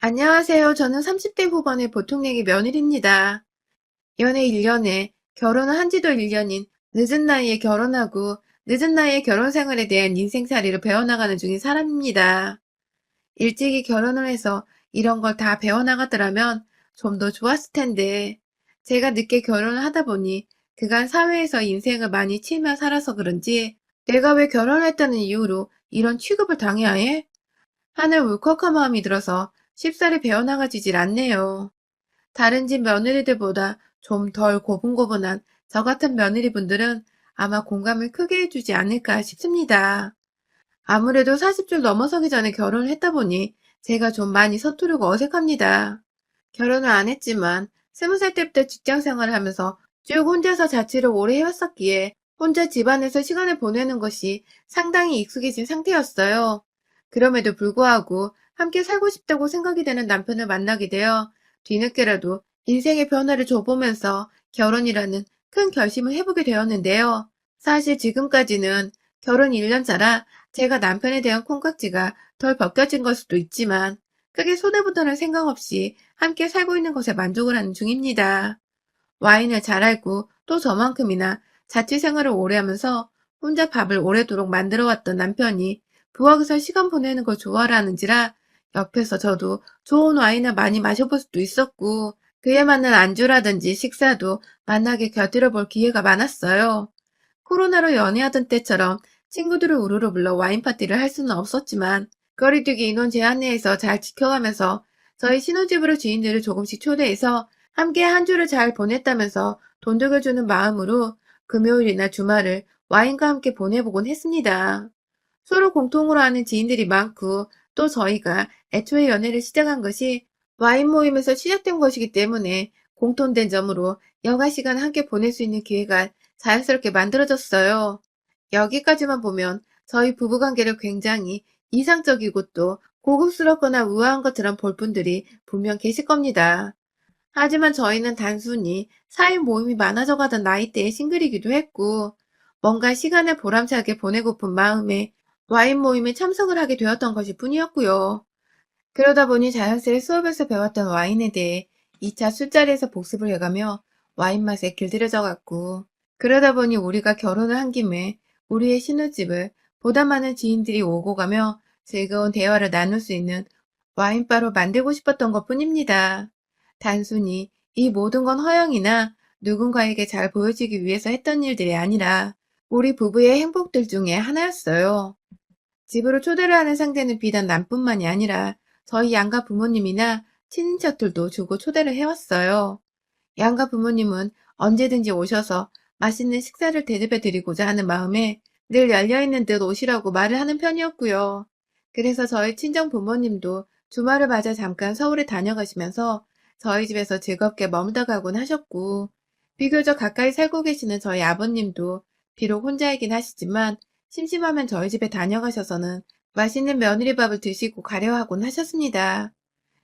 안녕하세요. 저는 30대 후반의 보통내기 며느리입니다. 연애 1년에 결혼을 한 지도 1년인 늦은 나이에 결혼하고 늦은 나이에 결혼 생활에 대한 인생살이를 배워나가는 중인 사람입니다. 일찍이 결혼을 해서 이런 걸 다 배워나갔더라면 좀 더 좋았을 텐데 제가 늦게 결혼을 하다 보니 그간 사회에서 인생을 많이 치며 살아서 그런지 내가 왜 결혼했다는 이유로 이런 취급을 당해야 해? 하는 울컥한 마음이 들어서 쉽사리 배워나가지질 않네요. 다른 집 며느리들보다 좀 덜 고분고분한 저 같은 며느리분들은 아마 공감을 크게 해주지 않을까 싶습니다. 아무래도 40줄 넘어서기 전에 결혼을 했다 보니 제가 좀 많이 서투르고 어색합니다. 결혼을 안 했지만 20살 때부터 직장 생활을 하면서 쭉 혼자서 자취를 오래 해왔었기에 혼자 집안에서 시간을 보내는 것이 상당히 익숙해진 상태였어요. 그럼에도 불구하고 함께 살고 싶다고 생각이 되는 남편을 만나게 되어 뒤늦게라도 인생의 변화를 줘보면서 결혼이라는 큰 결심을 해보게 되었는데요. 사실 지금까지는 결혼 1년 차라 제가 남편에 대한 콩깍지가 덜 벗겨진 걸 수도 있지만 크게 손해보다는 생각 없이 함께 살고 있는 것에 만족을 하는 중입니다. 와인을 잘 알고 또 저만큼이나 자취 생활을 오래 하면서 혼자 밥을 오래도록 만들어 왔던 남편이 부엌에서 시간 보내는 걸 좋아하는지라 옆에서 저도 좋은 와인을 많이 마셔볼 수도 있었고 그에 맞는 안주라든지 식사도 만나게 곁들여 볼 기회가 많았어요. 코로나로 연애하던 때처럼 친구들을 우르르 불러 와인 파티를 할 수는 없었지만 거리두기 인원 제한 내에서 잘 지켜가면서 저희 신혼집으로 지인들을 조금씩 초대해서 함께 한 주를 잘 보냈다면서 돈 들여주는 마음으로 금요일이나 주말을 와인과 함께 보내보곤 했습니다. 서로 공통으로 아는 지인들이 많고 또 저희가 애초에 연애를 시작한 것이 와인 모임에서 시작된 것이기 때문에 공통된 점으로 여가 시간 함께 보낼 수 있는 기회가 자연스럽게 만들어졌어요. 여기까지만 보면 저희 부부관계를 굉장히 이상적이고 또 고급스럽거나 우아한 것처럼 볼 분들이 분명 계실 겁니다. 하지만 저희는 단순히 사회 모임이 많아져 가던 나이대의 싱글이기도 했고, 뭔가 시간을 보람차게 보내고픈 마음에 와인 모임에 참석을 하게 되었던 것일 뿐이었고요. 그러다 보니 자연스레 수업에서 배웠던 와인에 대해 2차 술자리에서 복습을 해가며 와인 맛에 길들여져 갔고, 그러다 보니 우리가 결혼을 한 김에 우리의 신혼집을 보다 많은 지인들이 오고 가며 즐거운 대화를 나눌 수 있는 와인바로 만들고 싶었던 것 뿐입니다. 단순히 이 모든 건 허영이나 누군가에게 잘 보여지기 위해서 했던 일들이 아니라 우리 부부의 행복들 중에 하나였어요. 집으로 초대를 하는 상대는 비단 남뿐만이 아니라 저희 양가 부모님이나 친인척들도 주고 초대를 해왔어요. 양가 부모님은 언제든지 오셔서 맛있는 식사를 대접해 드리고자 하는 마음에 늘 열려있는 듯 오시라고 말을 하는 편이었고요. 그래서 저희 친정 부모님도 주말을 맞아 잠깐 서울에 다녀가시면서 저희 집에서 즐겁게 머물다 가곤 하셨고, 비교적 가까이 살고 계시는 저희 아버님도 비록 혼자이긴 하시지만 심심하면 저희 집에 다녀가셔서는 맛있는 며느리밥을 드시고 가려 하곤 하셨습니다.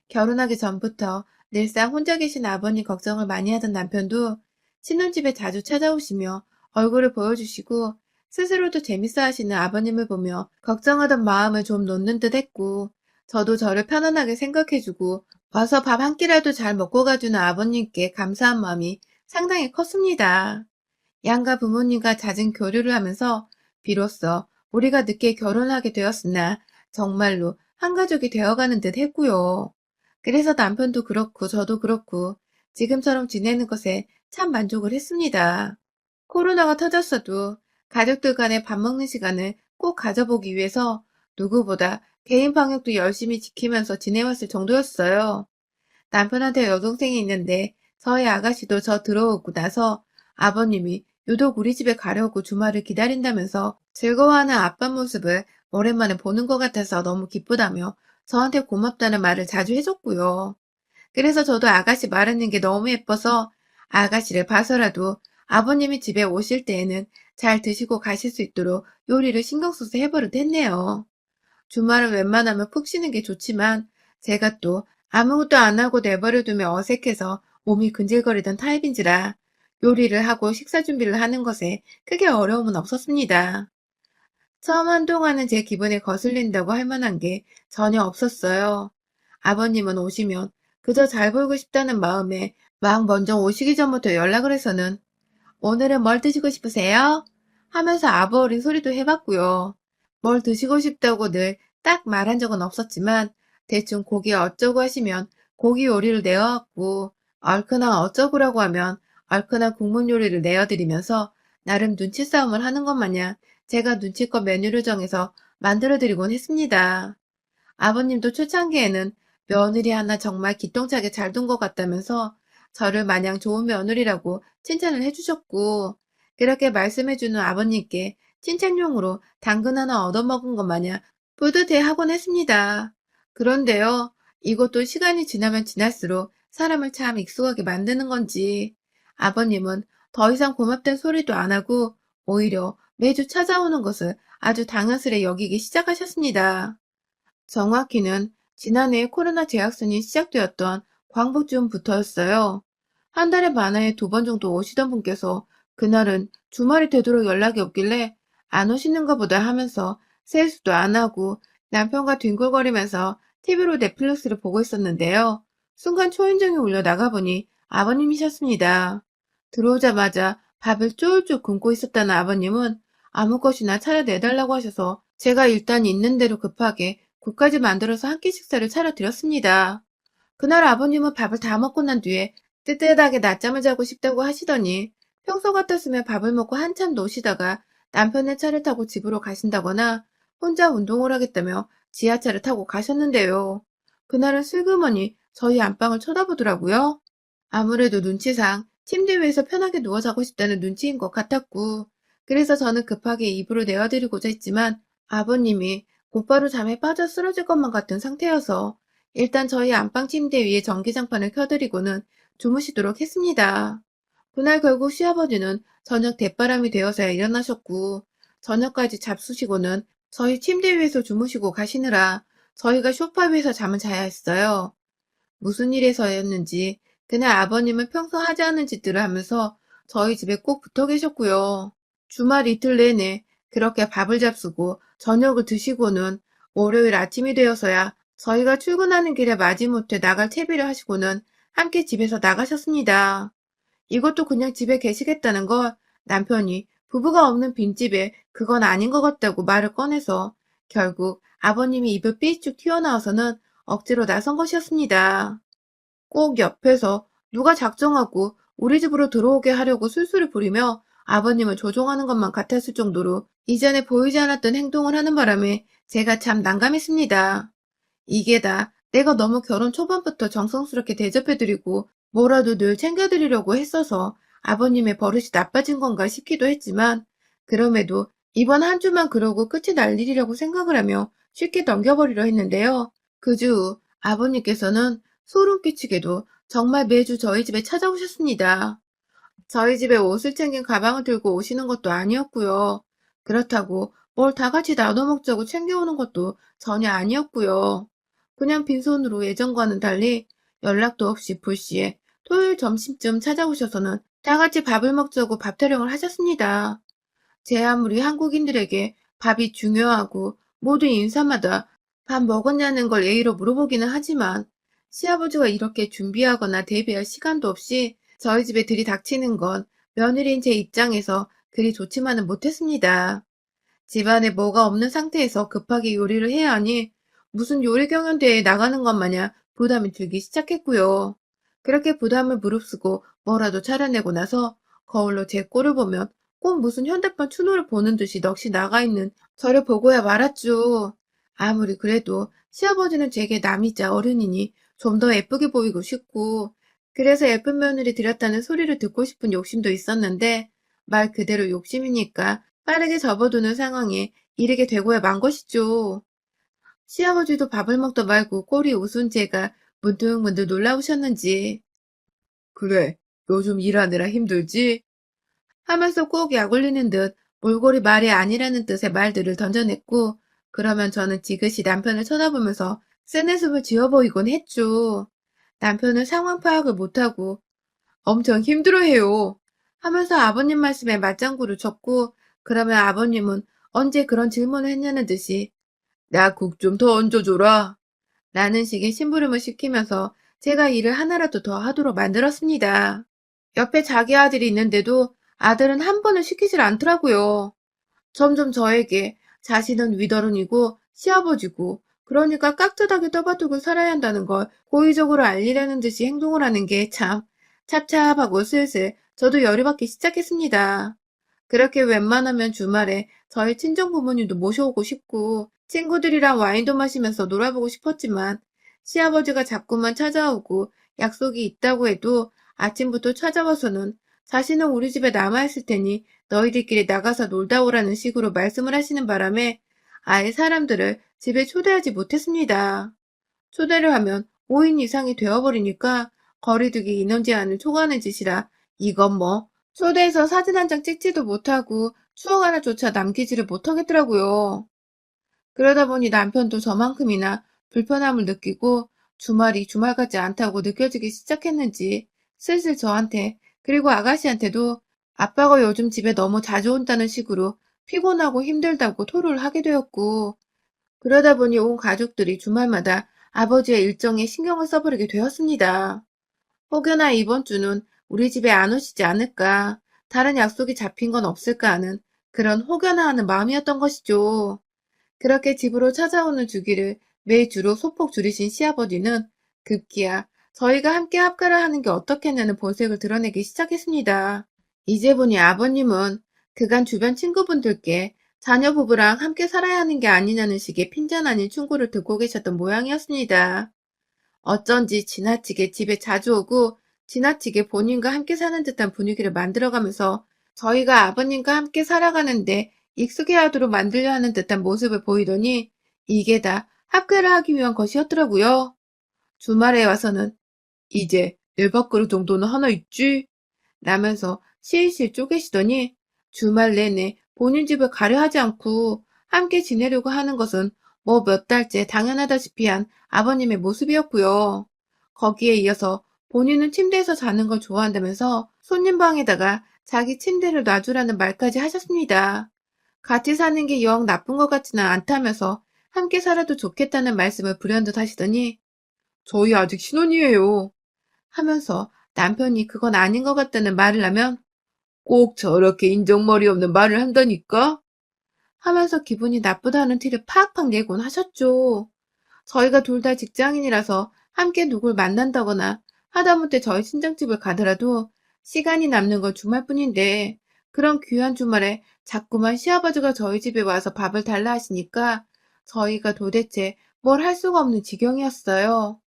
결혼하기 전부터 늘상 혼자 계신 아버님 걱정을 많이 하던 남편도 신혼집에 자주 찾아오시며 얼굴을 보여주시고 스스로도 재밌어 하시는 아버님을 보며 걱정하던 마음을 좀 놓는 듯 했고 저도 저를 편안하게 생각해주고 와서 밥 한 끼라도 잘 먹고 가주는 아버님께 감사한 마음이 상당히 컸습니다. 양가 부모님과 잦은 교류를 하면서 비로소 우리가 늦게 결혼하게 되었으나 정말로 한 가족이 되어가는 듯 했고요. 그래서 남편도 그렇고 저도 그렇고 지금처럼 지내는 것에 참 만족을 했습니다. 코로나가 터졌어도 가족들 간에 밥 먹는 시간을 꼭 가져보기 위해서 누구보다 개인 방역도 열심히 지키면서 지내왔을 정도였어요. 남편한테 여동생이 있는데 저희 아가씨도 저 들어오고 나서 아버님이 유독 우리 집에 가려고 주말을 기다린다면서 즐거워하는 아빠 모습을 오랜만에 보는 것 같아서 너무 기쁘다며 저한테 고맙다는 말을 자주 해줬고요. 그래서 저도 아가씨 말하는 게 너무 예뻐서 아가씨를 봐서라도 아버님이 집에 오실 때에는 잘 드시고 가실 수 있도록 요리를 신경 써서 해버릇 했네요. 주말은 웬만하면 푹 쉬는 게 좋지만 제가 또 아무것도 안 하고 내버려두면 어색해서 몸이 근질거리던 타입인지라 요리를 하고 식사 준비를 하는 것에 크게 어려움은 없었습니다. 처음 한동안은 제 기분에 거슬린다고 할 만한 게 전혀 없었어요. 아버님은 오시면 그저 잘 보이고 싶다는 마음에 막 먼저 오시기 전부터 연락을 해서는 오늘은 뭘 드시고 싶으세요? 하면서 아버린 소리도 해봤고요. 뭘 드시고 싶다고 늘 딱 말한 적은 없었지만 대충 고기 어쩌고 하시면 고기 요리를 내어왔고 얼큰한 어쩌고라고 하면 얼큰한 국물 요리를 내어드리면서 나름 눈치 싸움을 하는 것 마냥 제가 눈치껏 메뉴를 정해서 만들어드리곤 했습니다. 아버님도 초창기에는 며느리 하나 정말 기똥차게 잘 둔 것 같다면서 저를 마냥 좋은 며느리라고 칭찬을 해주셨고 그렇게 말씀해주는 아버님께 칭찬용으로 당근 하나 얻어먹은 것 마냥 뿌듯해하곤 했습니다. 그런데요, 이것도 시간이 지나면 지날수록 사람을 참 익숙하게 만드는 건지 아버님은 더 이상 고맙다는 소리도 안 하고 오히려 매주 찾아오는 것을 아주 당연스레 여기기 시작하셨습니다. 정확히는 지난해 코로나 재확산이 시작되었던 광복쯤부터였어요. 한 달에 많아야 두 번 정도 오시던 분께서 그날은 주말이 되도록 연락이 없길래 안 오시는가 보다 하면서 세수도 안 하고 남편과 뒹굴거리면서 TV로 넷플릭스를 보고 있었는데요. 순간 초인종이 울려 나가보니 아버님이셨습니다. 들어오자마자 밥을 쫄쫄 굶고 있었다는 아버님은 아무 것이나 차려 내달라고 하셔서 제가 일단 있는 대로 급하게 국까지 만들어서 한 끼 식사를 차려드렸습니다. 그날 아버님은 밥을 다 먹고 난 뒤에 뜨뜻하게 낮잠을 자고 싶다고 하시더니 평소 같았으면 밥을 먹고 한참 노시다가 남편의 차를 타고 집으로 가신다거나 혼자 운동을 하겠다며 지하철을 타고 가셨는데요. 그날은 슬그머니 저희 안방을 쳐다보더라고요. 아무래도 눈치상 침대 위에서 편하게 누워 자고 싶다는 눈치인 것 같았고, 그래서 저는 급하게 입으로 내어드리고자 했지만 아버님이 곧바로 잠에 빠져 쓰러질 것만 같은 상태여서 일단 저희 안방 침대 위에 전기장판을 켜드리고는 주무시도록 했습니다. 그날 결국 시아버지는 저녁 대바람이 되어서야 일어나셨고, 저녁까지 잡수시고는 저희 침대 위에서 주무시고 가시느라 저희가 소파 위에서 잠을 자야 했어요. 무슨 일에서였는지 그날 아버님은 평소 하지 않은 짓들을 하면서 저희 집에 꼭 붙어 계셨고요. 주말 이틀 내내 그렇게 밥을 잡수고 저녁을 드시고는 월요일 아침이 되어서야 저희가 출근하는 길에 마지못해 나갈 채비를 하시고는 함께 집에서 나가셨습니다. 이것도 그냥 집에 계시겠다는 걸 남편이 부부가 없는 빈집에 그건 아닌 것 같다고 말을 꺼내서 결국 아버님이 입을 삐쭉 튀어나와서는 억지로 나선 것이었습니다. 꼭 옆에서 누가 작정하고 우리 집으로 들어오게 하려고 술술을 부리며 아버님을 조종하는 것만 같았을 정도로 이전에 보이지 않았던 행동을 하는 바람에 제가 참 난감했습니다. 이게 다 내가 너무 결혼 초반부터 정성스럽게 대접해드리고 뭐라도 늘 챙겨드리려고 했어서 아버님의 버릇이 나빠진 건가 싶기도 했지만 그럼에도 이번 한 주만 그러고 끝이 날 일이라고 생각을 하며 쉽게 넘겨버리려 했는데요. 그주후 아버님께서는 소름 끼치게도 정말 매주 저희 집에 찾아오셨습니다. 저희 집에 옷을 챙긴 가방을 들고 오시는 것도 아니었고요. 그렇다고 뭘 다 같이 나눠 먹자고 챙겨오는 것도 전혀 아니었고요. 그냥 빈손으로 예전과는 달리 연락도 없이 불시에 토요일 점심쯤 찾아오셔서는 다 같이 밥을 먹자고 밥 타령을 하셨습니다. 제 아무리 한국인들에게 밥이 중요하고 모든 인사마다 밥 먹었냐는 걸 예의로 물어보기는 하지만 시아버지가 이렇게 준비하거나 대비할 시간도 없이 저희 집에 들이닥치는 건 며느리인 제 입장에서 그리 좋지만은 못했습니다. 집안에 뭐가 없는 상태에서 급하게 요리를 해야 하니 무슨 요리 경연대회에 나가는 것 마냥 부담이 들기 시작했고요. 그렇게 부담을 무릅쓰고 뭐라도 차려내고 나서 거울로 제 꼴을 보면 꼭 무슨 현대판 추노를 보는 듯이 넋이 나가 있는 저를 보고야 말았죠. 아무리 그래도 시아버지는 제게 남이자 어른이니 좀 더 예쁘게 보이고 싶고 그래서 예쁜 며느리 들였다는 소리를 듣고 싶은 욕심도 있었는데 말 그대로 욕심이니까 빠르게 접어두는 상황에 이르게 되고야 만 것이죠. 시아버지도 밥을 먹다 말고 꼴이 우스운 제가 문득문득 놀라우셨는지 그래, 요즘 일하느라 힘들지? 하면서 꼭 약올리는 듯 몰골이 말이 아니라는 뜻의 말들을 던져냈고 그러면 저는 지그시 남편을 쳐다보면서 센내숨을 지어 보이곤 했죠. 남편은 상황 파악을 못하고 엄청 힘들어해요. 하면서 아버님 말씀에 맞장구를 쳤고 그러면 아버님은 언제 그런 질문을 했냐는 듯이 나 국 좀 더 얹어줘라. 라는 식의 심부름을 시키면서 제가 일을 하나라도 더 하도록 만들었습니다. 옆에 자기 아들이 있는데도 아들은 한 번을 시키질 않더라고요. 점점 저에게 자신은 위더른이고 시아버지고 그러니까 깍듯하게 떠받들고 살아야 한다는 걸 고의적으로 알리려는 듯이 행동을 하는 게 참 찹찹하고 슬슬 저도 열이 받기 시작했습니다. 그렇게 웬만하면 주말에 저희 친정 부모님도 모셔오고 싶고 친구들이랑 와인도 마시면서 놀아보고 싶었지만 시아버지가 자꾸만 찾아오고 약속이 있다고 해도 아침부터 찾아와서는 자신은 우리 집에 남아있을 테니 너희들끼리 나가서 놀다 오라는 식으로 말씀을 하시는 바람에 아예 사람들을 집에 초대하지 못했습니다. 초대를 하면 5인 이상이 되어버리니까 거리두기 인원 제한을 초과하는 짓이라 이건 뭐 초대해서 사진 한 장 찍지도 못하고 추억 하나조차 남기지를 못하겠더라고요. 그러다 보니 남편도 저만큼이나 불편함을 느끼고 주말이 주말 같지 않다고 느껴지기 시작했는지 슬슬 저한테 그리고 아가씨한테도 아빠가 요즘 집에 너무 자주 온다는 식으로 피곤하고 힘들다고 토로를 하게 되었고 그러다 보니 온 가족들이 주말마다 아버지의 일정에 신경을 써버리게 되었습니다. 혹여나 이번 주는 우리 집에 안 오시지 않을까, 다른 약속이 잡힌 건 없을까 하는 그런 혹여나 하는 마음이었던 것이죠. 그렇게 집으로 찾아오는 주기를 매주로 소폭 줄이신 시아버지는 급기야 저희가 함께 합가를 하는 게 어떻겠냐는 본색을 드러내기 시작했습니다. 이제 보니 아버님은 그간 주변 친구분들께 자녀 부부랑 함께 살아야 하는 게 아니냐는 식의 핀잔 아닌 충고를 듣고 계셨던 모양이었습니다. 어쩐지 지나치게 집에 자주 오고 지나치게 본인과 함께 사는 듯한 분위기를 만들어가면서 저희가 아버님과 함께 살아가는데 익숙해하도록 만들려 하는 듯한 모습을 보이더니 이게 다 합가를 하기 위한 것이었더라고요. 주말에 와서는 이제 내 밥그릇 정도는 하나 있지? 라면서 실실 쪼개시더니 주말 내내 본인 집을 가려 하지 않고 함께 지내려고 하는 것은 뭐 몇 달째 당연하다시피 한 아버님의 모습이었고요. 거기에 이어서 본인은 침대에서 자는 걸 좋아한다면서 손님 방에다가 자기 침대를 놔주라는 말까지 하셨습니다. 같이 사는 게 영 나쁜 것 같지는 않다면서 함께 살아도 좋겠다는 말씀을 불현듯 하시더니 저희 아직 신혼이에요. 하면서 남편이 그건 아닌 것 같다는 말을 하면 꼭 저렇게 인정머리 없는 말을 한다니까? 하면서 기분이 나쁘다는 티를 팍팍 내곤 하셨죠. 저희가 둘 다 직장인이라서 함께 누굴 만난다거나 하다못해 저희 친정집을 가더라도 시간이 남는 건 주말뿐인데 그런 귀한 주말에 자꾸만 시아버지가 저희 집에 와서 밥을 달라 하시니까 저희가 도대체 뭘 할 수가 없는 지경이었어요.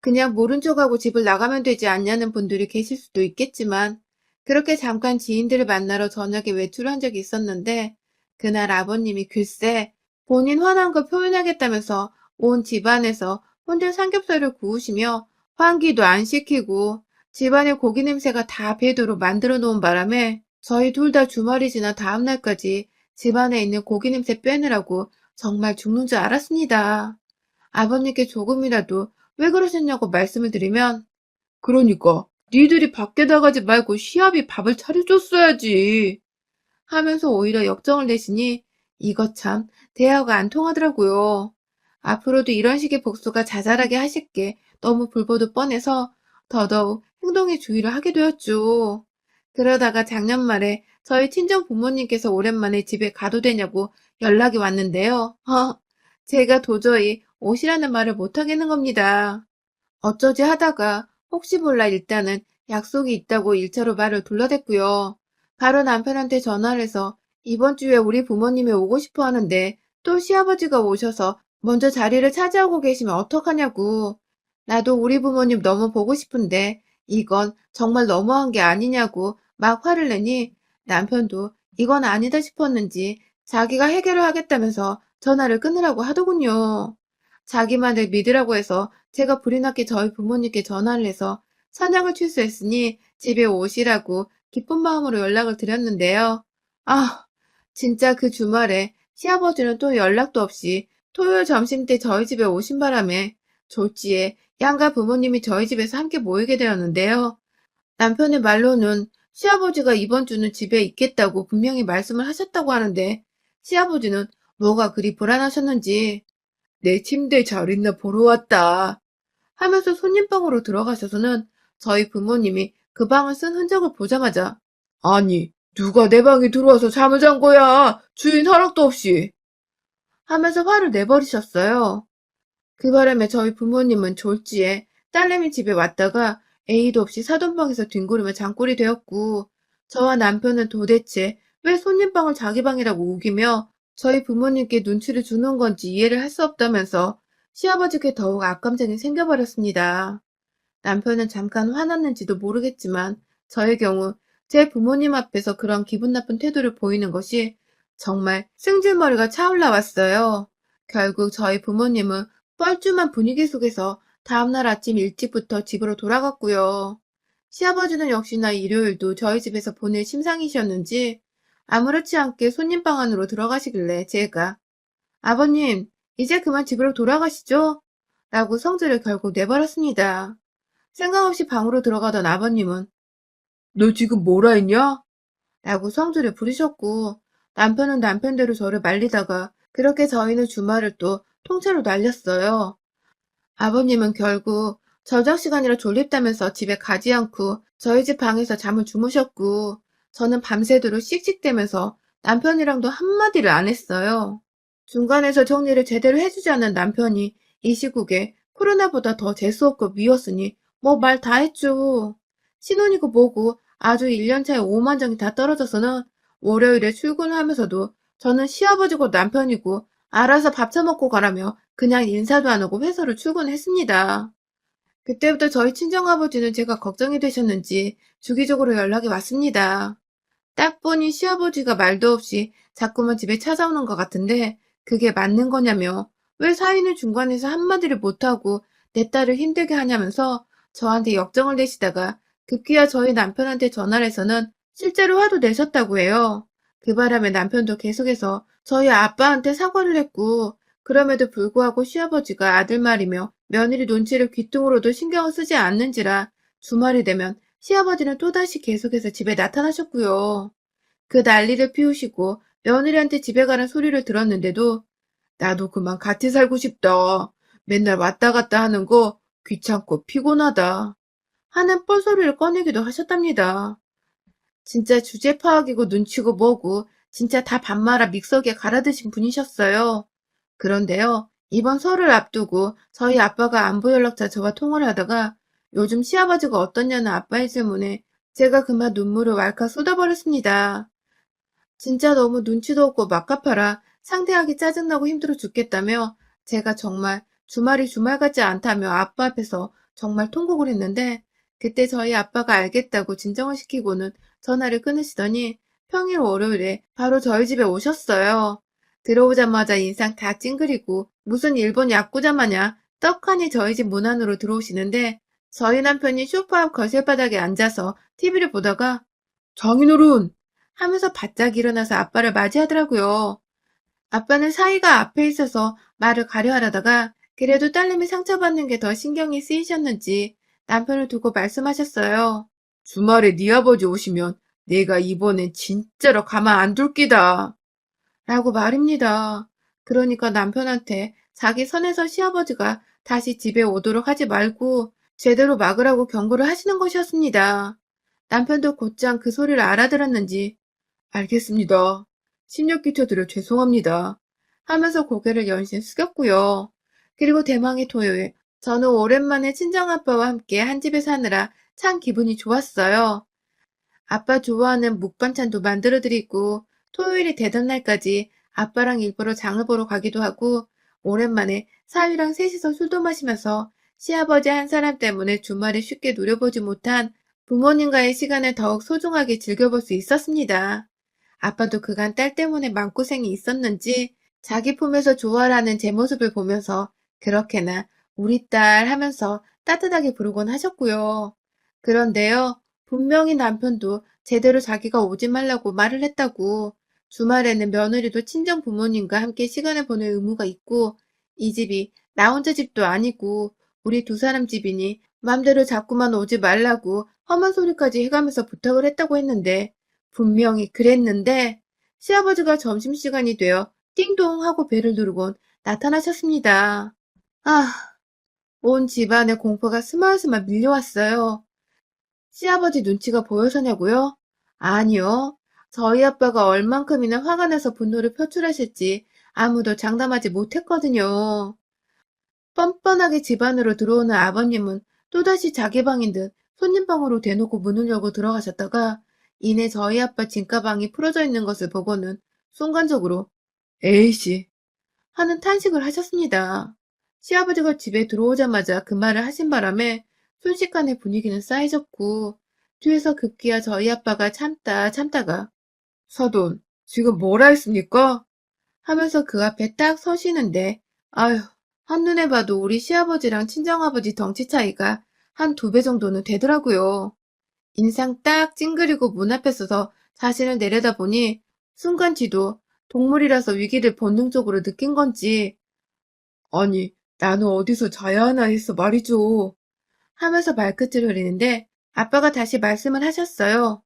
그냥 모른 척하고 집을 나가면 되지 않냐는 분들이 계실 수도 있겠지만 그렇게 잠깐 지인들을 만나러 저녁에 외출을 한 적이 있었는데 그날 아버님이 글쎄 본인 화난 걸 표현하겠다면서 온 집안에서 혼자 삼겹살을 구우시며 환기도 안 시키고 집안에 고기 냄새가 다 배도록 만들어 놓은 바람에 저희 둘 다 주말이 지나 다음 날까지 집안에 있는 고기 냄새 빼느라고 정말 죽는 줄 알았습니다. 아버님께 조금이라도 왜 그러셨냐고 말씀을 드리면 그러니까 니들이 밖에 나가지 말고 시합이 밥을 차려줬어야지 하면서 오히려 역정을 내시니 이것 참 대화가 안 통하더라고요. 앞으로도 이런 식의 복수가 자잘하게 하실게 너무 불보듯 뻔해서 더더욱 행동에 주의를 하게 되었죠. 그러다가 작년 말에 저희 친정 부모님께서 오랜만에 집에 가도 되냐고 연락이 왔는데요. 허, 제가 도저히 오시라는 말을 못하겠는 겁니다. 어쩌지 하다가 혹시 몰라 일단은 약속이 있다고 일차로 말을 둘러댔고요. 바로 남편한테 전화를 해서 이번 주에 우리 부모님이 오고 싶어 하는데 또 시아버지가 오셔서 먼저 자리를 차지하고 계시면 어떡하냐고. 나도 우리 부모님 너무 보고 싶은데 이건 정말 너무한 게 아니냐고 막 화를 내니 남편도 이건 아니다 싶었는지 자기가 해결을 하겠다면서 전화를 끊으라고 하더군요. 자기만을 믿으라고 해서 제가 불이 났게 저희 부모님께 전화를 해서 사냥을 취소했으니 집에 오시라고 기쁜 마음으로 연락을 드렸는데요. 아, 진짜 그 주말에 시아버지는 또 연락도 없이 토요일 점심 때 저희 집에 오신 바람에 졸지에 양가 부모님이 저희 집에서 함께 모이게 되었는데요. 남편의 말로는 시아버지가 이번 주는 집에 있겠다고 분명히 말씀을 하셨다고 하는데 시아버지는 뭐가 그리 불안하셨는지 내 침대에 잘 있나 보러 왔다. 하면서 손님방으로 들어가셔서는 저희 부모님이 그 방을 쓴 흔적을 보자마자 아니, 누가 내 방에 들어와서 잠을 잔 거야? 주인 허락도 없이. 하면서 화를 내버리셨어요. 그 바람에 저희 부모님은 졸지에 딸내미 집에 왔다가 A도 없이 사돈방에서 뒹구르며 장꼴이 되었고, 저와 남편은 도대체 왜 손님방을 자기 방이라고 우기며 저희 부모님께 눈치를 주는 건지 이해를 할 수 없다면서 시아버지께 더욱 악감정이 생겨버렸습니다. 남편은 잠깐 화났는지도 모르겠지만 저의 경우 제 부모님 앞에서 그런 기분 나쁜 태도를 보이는 것이 정말 승질머리가 차올라왔어요. 결국 저희 부모님은 뻘쭘한 분위기 속에서 다음날 아침 일찍부터 집으로 돌아갔고요. 시아버지는 역시나 일요일도 저희 집에서 보낼 심상이셨는지 아무렇지 않게 손님 방 안으로 들어가시길래 제가 아버님, 이제 그만 집으로 돌아가시죠? 라고 성질을 결국 내버렸습니다. 생각 없이 방으로 들어가던 아버님은 너 지금 뭐라 했냐? 라고 성질을 부리셨고 남편은 남편대로 저를 말리다가 그렇게 저희는 주말을 또 통째로 날렸어요. 아버님은 결국 저녁 시간이라 졸립다면서 집에 가지 않고 저희 집 방에서 잠을 주무셨고 저는 밤새도록 씩씩대면서 남편이랑도 한마디를 안 했어요. 중간에서 정리를 제대로 해주지 않은 남편이 이 시국에 코로나보다 더 재수없고 미웠으니 뭐 말 다 했죠. 신혼이고 뭐고 아주 1년차에 오만정이 다 떨어져서는 월요일에 출근하면서도 저는 시아버지고 남편이고 알아서 밥 처먹고 가라며 그냥 인사도 안 하고 회사로 출근했습니다. 그때부터 저희 친정아버지는 제가 걱정이 되셨는지 주기적으로 연락이 왔습니다. 딱 보니 시아버지가 말도 없이 자꾸만 집에 찾아오는 것 같은데 그게 맞는 거냐며 왜 사위는 중간에서 한마디를 못하고 내 딸을 힘들게 하냐면서 저한테 역정을 내시다가 급기야 저희 남편한테 전화를 해서는 실제로 화도 내셨다고 해요. 그 바람에 남편도 계속해서 저희 아빠한테 사과를 했고 그럼에도 불구하고 시아버지가 아들 말이며 며느리 눈치를 귀뚱으로도 신경을 쓰지 않는지라 주말이 되면 시아버지는 또다시 계속해서 집에 나타나셨고요. 그 난리를 피우시고 며느리한테 집에 가는 소리를 들었는데도 나도 그만 같이 살고 싶다. 맨날 왔다 갔다 하는 거 귀찮고 피곤하다. 하는 뻘소리를 꺼내기도 하셨답니다. 진짜 주제 파악이고 눈치고 뭐고 진짜 다 반말아 믹서기에 갈아드신 분이셨어요. 그런데요, 이번 설을 앞두고 저희 아빠가 안부 연락처 저와 통화를 하다가 요즘 시아버지가 어떠냐는 아빠의 질문에 제가 그만 눈물을 왈칵 쏟아버렸습니다. 진짜 너무 눈치도 없고 막가파라 상대하기 짜증나고 힘들어 죽겠다며 제가 정말 주말이 주말 같지 않다며 아빠 앞에서 정말 통곡을 했는데 그때 저희 아빠가 알겠다고 진정을 시키고는 전화를 끊으시더니 평일 월요일에 바로 저희 집에 오셨어요. 들어오자마자 인상 다 찡그리고 무슨 일본 야구자 마냥 떡하니 저희 집 문 안으로 들어오시는데 저희 남편이 소파 앞 거실 바닥에 앉아서 TV를 보다가 장인어른 하면서 바짝 일어나서 아빠를 맞이하더라고요. 아빠는 사이가 앞에 있어서 말을 가려 하려다가 그래도 딸내미 상처받는 게 더 신경이 쓰이셨는지 남편을 두고 말씀하셨어요. 주말에 네 아버지 오시면 내가 이번엔 진짜로 가만 안둘 기다. 라고 말입니다. 그러니까 남편한테 자기 선에서 시아버지가 다시 집에 오도록 하지 말고 제대로 막으라고 경고를 하시는 것이었습니다. 남편도 곧장 그 소리를 알아들었는지 알겠습니다. 심력 끼쳐드려 죄송합니다. 하면서 고개를 연신 숙였고요. 그리고 대망의 토요일, 저는 오랜만에 친정아빠와 함께 한 집에 사느라 참 기분이 좋았어요. 아빠 좋아하는 묵반찬도 만들어드리고 토요일이 되던 날까지 아빠랑 일부러 장을 보러 가기도 하고 오랜만에 사위랑 셋이서 술도 마시면서 시아버지 한 사람 때문에 주말에 쉽게 누려보지 못한 부모님과의 시간을 더욱 소중하게 즐겨볼 수 있었습니다. 아빠도 그간 딸 때문에 마음고생이 있었는지 자기 품에서 좋아라는 제 모습을 보면서 그렇게나 우리 딸 하면서 따뜻하게 부르곤 하셨고요. 그런데요, 분명히 남편도 제대로 자기가 오지 말라고 말을 했다고 주말에는 며느리도 친정 부모님과 함께 시간을 보낼 의무가 있고 이 집이 나 혼자 집도 아니고 우리 두 사람 집이니 맘대로 자꾸만 오지 말라고 험한 소리까지 해가면서 부탁을 했다고 했는데 분명히 그랬는데 시아버지가 점심시간이 되어 띵동 하고 배를 누르곤 나타나셨습니다. 아, 온 집안에 공포가 스멀스멀 밀려왔어요. 시아버지 눈치가 보여서냐고요? 아니요. 저희 아빠가 얼만큼이나 화가 나서 분노를 표출하실지 아무도 장담하지 못했거든요. 뻔뻔하게 집 안으로 들어오는 아버님은 또다시 자기 방인 듯 손님 방으로 대놓고 문을 열고 들어가셨다가 이내 저희 아빠 진가방이 풀어져 있는 것을 보고는 순간적으로 에이씨 하는 탄식을 하셨습니다. 시아버지가 집에 들어오자마자 그 말을 하신 바람에 순식간에 분위기는 싸해졌고 뒤에서 급기야 저희 아빠가 참다 참다가 사돈 지금 뭐라 했습니까? 하면서 그 앞에 딱 서시는데 아휴 한눈에 봐도 우리 시아버지랑 친정아버지 덩치 차이가 한 두 배 정도는 되더라고요. 인상 딱 찡그리고 문 앞에 서서 자신을 내려다보니 순간 지도 동물이라서 위기를 본능적으로 느낀 건지 아니 나는 어디서 자야 하나 했어 말이죠. 하면서 말끝을 흐리는데 아빠가 다시 말씀을 하셨어요.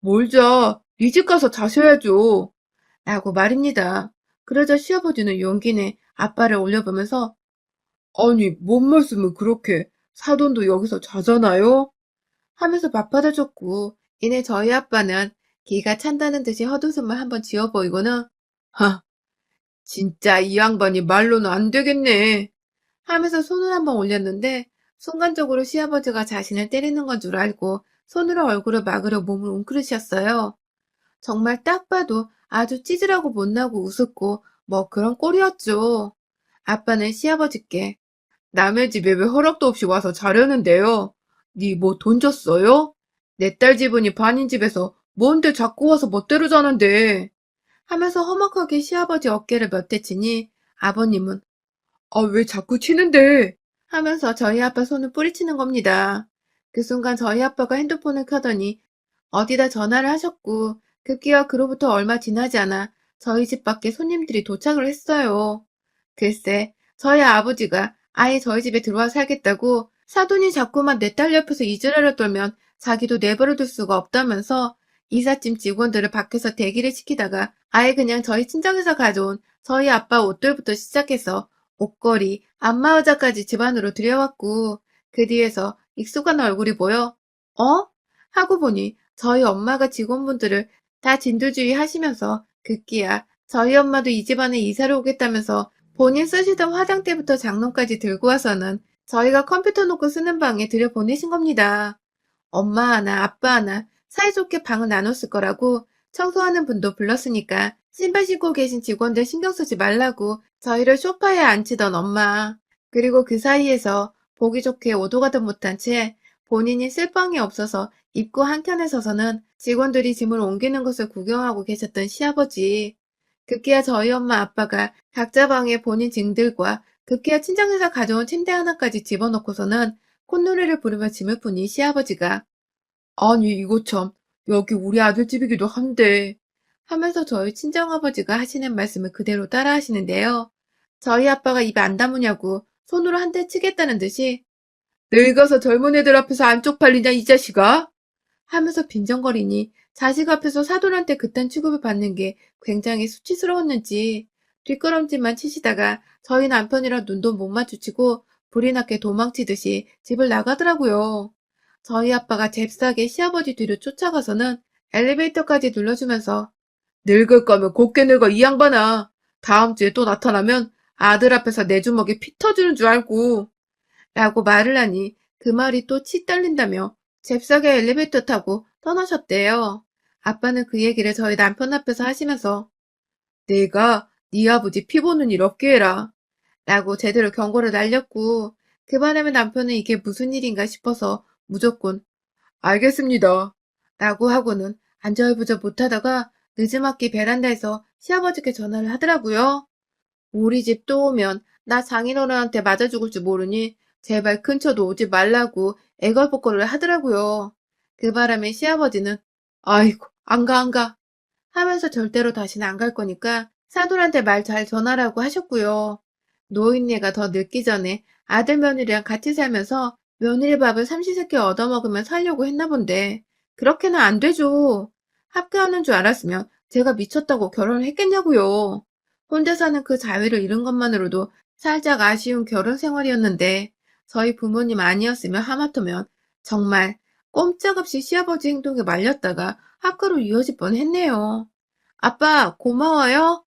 뭘 자? 네집 가서 자셔야죠. 라고 말입니다. 그러자 시아버지는 용기 내 아빠를 올려보면서 아니 뭔 말씀을 그렇게 사돈도 여기서 자잖아요? 하면서 맞받아 줬고 이내 저희 아빠는 기가 찬다는 듯이 헛웃음을 한번 지어 보이고는 하 진짜 이 양반이 말로는 안 되겠네 하면서 손을 한번 올렸는데 순간적으로 시아버지가 자신을 때리는 건 줄 알고 손으로 얼굴을 막으려 몸을 웅크리셨어요. 정말 딱 봐도 아주 찌질하고 못나고 우습고 뭐 그런 꼴이었죠. 아빠는 시아버지께 남의 집에 왜 허락도 없이 와서 자려는데요? 니 뭐 돈 줬어요? 내딸 집은이 반인 집에서 뭔데 자꾸 와서 멋대로 자는데? 하면서 험악하게 시아버지 어깨를 몇 대 치니 아버님은 아, 왜 자꾸 치는데? 하면서 저희 아빠 손을 뿌리치는 겁니다. 그 순간 저희 아빠가 핸드폰을 켜더니 어디다 전화를 하셨고 급기야 그로부터 얼마 지나지 않아 저희 집 밖에 손님들이 도착을 했어요. 글쎄, 저희 아버지가 아예 저희 집에 들어와 살겠다고 사돈이 자꾸만 내 딸 옆에서 이지랄을 떨면 자기도 내버려 둘 수가 없다면서 이삿짐 직원들을 밖에서 대기를 시키다가 아예 그냥 저희 친정에서 가져온 저희 아빠 옷들부터 시작해서 옷걸이, 안마의자까지 집안으로 들여왔고 그 뒤에서 익숙한 얼굴이 보여 어? 하고 보니 저희 엄마가 직원분들을 다 진두지휘 하시면서 급기야 저희 엄마도 이 집안에 이사를 오겠다면서 본인 쓰시던 화장대부터 장롱까지 들고 와서는 저희가 컴퓨터 놓고 쓰는 방에 들여보내신 겁니다. 엄마 하나, 아빠 하나 사이좋게 방을 나눴을 거라고 청소하는 분도 불렀으니까 신발 신고 계신 직원들 신경 쓰지 말라고 저희를 소파에 앉히던 엄마. 그리고 그 사이에서 보기 좋게 오도 가도 못한 채 본인이 쓸 방이 없어서 입구 한켠에 서서는 직원들이 짐을 옮기는 것을 구경하고 계셨던 시아버지. 급기야 저희 엄마 아빠가 각자 방에 본인 짐들과 급기야 친정에서 가져온 침대 하나까지 집어넣고서는 콧노래를 부르며 짐을 푸니 시아버지가 아니 이거 참 여기 우리 아들 집이기도 한데 하면서 저희 친정아버지가 하시는 말씀을 그대로 따라 하시는데요. 저희 아빠가 입에 안 다무냐고 손으로 한 대 치겠다는 듯이 늙어서 젊은 애들 앞에서 안 쪽 팔리냐 이 자식아? 하면서 빈정거리니 자식 앞에서 사돈한테 그딴 취급을 받는 게 굉장히 수치스러웠는지 뒷걸음질만 치시다가 저희 남편이랑 눈도 못 마주치고 불이 났게 도망치듯이 집을 나가더라고요. 저희 아빠가 잽싸게 시아버지 뒤로 쫓아가서는 엘리베이터까지 눌러주면서 늙을 거면 곱게 늙어 이 양반아. 다음 주에 또 나타나면 아들 앞에서 내 주먹에 피 터지는 줄 알고. 라고 말을 하니 그 말이 또 치 떨린다며 잽싸게 엘리베이터 타고 떠나셨대요. 아빠는 그 얘기를 저희 남편 앞에서 하시면서 내가 네 아버지 피 보는 일 없게 해라. 라고 제대로 경고를 날렸고 그 바람에 남편은 이게 무슨 일인가 싶어서 무조건 알겠습니다. 라고 하고는 안절부절 못하다가 늦지막히 베란다에서 시아버지께 전화를 하더라고요. 우리 집 또 오면 나 장인어른한테 맞아 죽을 줄 모르니 제발 근처도 오지 말라고 애걸복걸을 하더라고요. 그 바람에 시아버지는 아이고 안 가 안가 하면서 절대로 다시는 안 갈 거니까 사돌한테 말 잘 전하라고 하셨고요. 노인네가 더 늙기 전에 아들 며느리랑 같이 살면서 며느리 밥을 삼시세끼 얻어먹으면 살려고 했나 본데 그렇게는 안 되죠. 합격하는 줄 알았으면 제가 미쳤다고 결혼을 했겠냐고요. 혼자 사는 그 자위를 잃은 것만으로도 살짝 아쉬운 결혼 생활이었는데 저희 부모님 아니었으면 하마터면 정말 꼼짝없이 시아버지 행동에 말렸다가 학교로 이어질 뻔했네요. 아빠 고마워요.